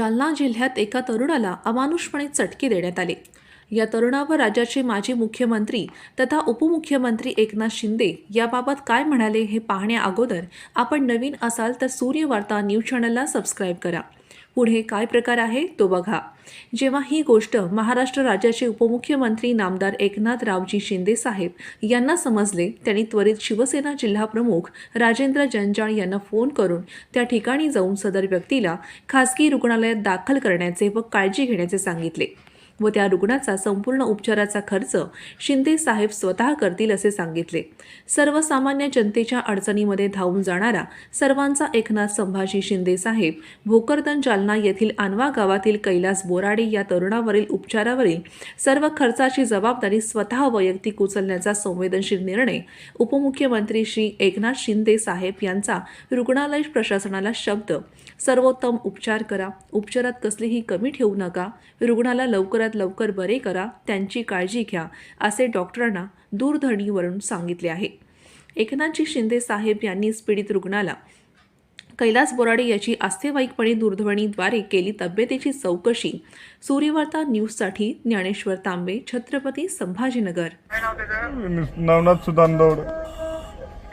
जालना जिल्ह्यात एका तरुणाला अमानुषपणे चटके देण्यात आले. या तरुणावर राज्याचे माजी मुख्यमंत्री तथा उपमुख्यमंत्री एकनाथ शिंदे याबाबत काय म्हणाले हे पाहण्या अगोदर आपण नवीन असाल तर सूर्यवार्ता न्यूज चॅनलला सबस्क्राईब करा. पुढे काय प्रकार आहे तो बघा. जेव्हा ही गोष्ट महाराष्ट्र राज्याचे उपमुख्यमंत्री नामदार एकनाथ रावजी शिंदे साहेब यांना समजले त्यांनी त्वरित शिवसेना जिल्हाप्रमुख राजेंद्र जंजाळ यांना फोन करून त्या ठिकाणी जाऊन सदर व्यक्तीला खासगी रुग्णालयात दाखल करण्याचे व काळजी घेण्याचे सांगितले. व त्या रुग्णाचा संपूर्ण उपचाराचा खर्च शिंदे साहेब स्वतः करतील असे सांगितले. सर्वसामान्य जनतेच्या अडचणीमध्ये धावून जाणारा सर्वांचा एकनाथ संभाजी शिंदे साहेब भोकरदन जालना येथील आनवा गावातील कैलास बोराडे या तरुणावरील उपचारावरील सर्व खर्चाची जबाबदारी स्वतः वैयक्तिक उचलण्याचा संवेदनशील निर्णय उपमुख्यमंत्री श्री एकनाथ शिंदे साहेब यांचा रुग्णालय प्रशासनाला शब्द सर्वोत्तम उपचार करा उपचारात कसलीही कमी ठेवू नका रुग्णाला लवकरात लवकर बरे करा त्यांची काळजी घ्या असे डॉक्टरांना दूरध्वनीवरून सांगितले आहे. एकनाथजी शिंदे साहेब यांनी पीडित रुग्णाला कैलास बोराडे याची आस्थेवाईकपणे दूरध्वनीद्वारे केली तब्येतीची चौकशी. सूर्यवार्ता न्यूजसाठी ज्ञानेश्वर तांबे छत्रपती संभाजीनगर. नवनाथ सुदानदौड.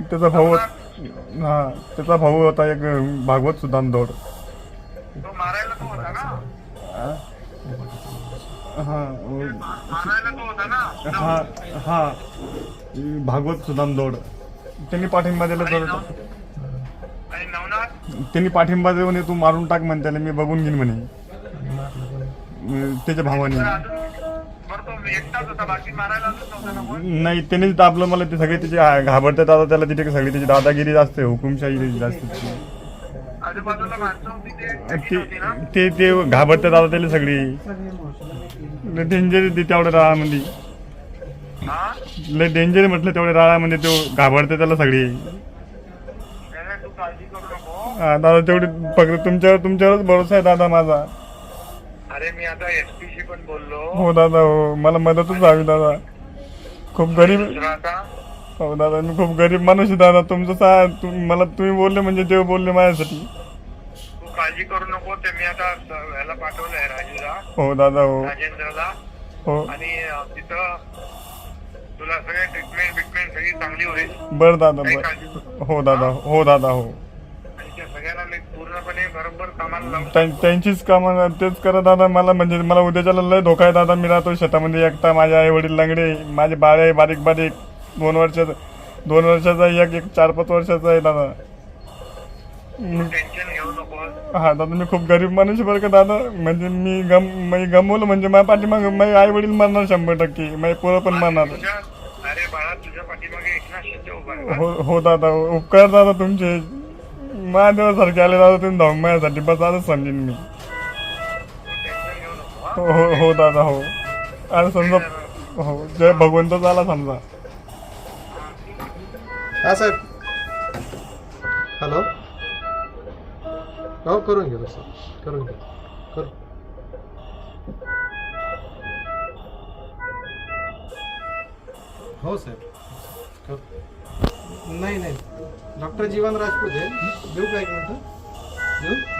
त्याचा भाऊ हा त्याचा भाऊ होता एक भागवत सुदानदौड. तो मारायला तो होता ना हा मारायला तो होता ना हा. हा भागवत सुदानदौड त्यांनी पाठिंबा दिला तर आणि नवनाथ? त्यांनी पाठिंबा देऊन म्हणे तू मारून टाक म्हणे त्याला मी बघून घेईन म्हणे. अं, त्याच्या भावाने. तर अजून बरं तो एकटाच होता बाकी मारायला अजून नव्हता ना कोण? नाही त्यांनीच दाबलं मला ते सगळे त्याचे हा- घाबरतात आता त्याला तिथे सगळी त्याची दादागिरी जास्त आहे हुकुमशाही त्याची जास्त आहे. ते ते घाबरतात आता त्याला सगळी. लय डेंजर आहे ते तेवढ्या राळामध्ये. लय डेंजर म्हटलं तेवढ्या राळामध्ये तो घाबरते त्याला सगळी. हा, दादा तेवढी फक्त तुमच्यावर तुमच्यावरच भरोसा आहे दादा माझा. अरे मी आता एसपी शी पण बोललो. हो दादा हो. मला मदतच हवी दादा. खूप गरीब दुसरा आता? हो दादा मी खूप गरीब माणूस आहे दादा. तुमचं सा तुम मला तुम्ही बोलले म्हणजे देव बोलले माझ्यासाठी. काळजी करू नको ते मी आता ह्याला पाठवलंय राजूला हो दादा हो. राजेंद्रला. हो. आणि तिथं तुला सगळे ट्रीटमेंट बिटमेंट सगळी चांगली होईल. बरं दादा काही बरं. काळजी करू नको. हो दादा हो? दादा हो. आणि त्या सगळ्यांना मी पूर्णपणे बरोबर कामाला लावून त्यां- त्यांचीच कामं तेच करा दादा. मला म्हणजे मला उद्याच्याला लय धोका आहे दादा. मी राहतो शेतामध्ये एकटा. माझे आई वडील लंगडे माझे बाळ आहे बारीक बारीक. दोन वर्षाचा दोन वर्षाचा एक एक चार पाच वर्षाचा आहे दादा. टेन्शन घेऊ नको. हा दादा मी खूप गरीब माणूस आहे बरं का दादा. म्हणजे मी गम मी गमवलं म्हणजे माझ्या पाठीमाग माझे आई वडील मरणार शंभर टक्के. माझे पोरं पण मरणार. तुझ्या अरे बाळा तुझ्या पाठीमागे एकनाथ शिंदे उभा आहे. हो हो दादा हो. उपकार दादा तुमचे. महादेवासारखे आले दादा तुम्ही धावून माझ्यासाठी बस आता समजेन मी. तू टेन्शन घेऊ नको हा? हो हो हो दादा हो. अरे समजा हो जय भगवंत झाला समजा. हा साहेब. हॅलो हो करून घेऊ सर करून घेऊ करू. हो साहेब. कर. नाही नाही. डॉक्टर जीवन राजपूत आहे. देऊ का एक मिनटं? देऊ?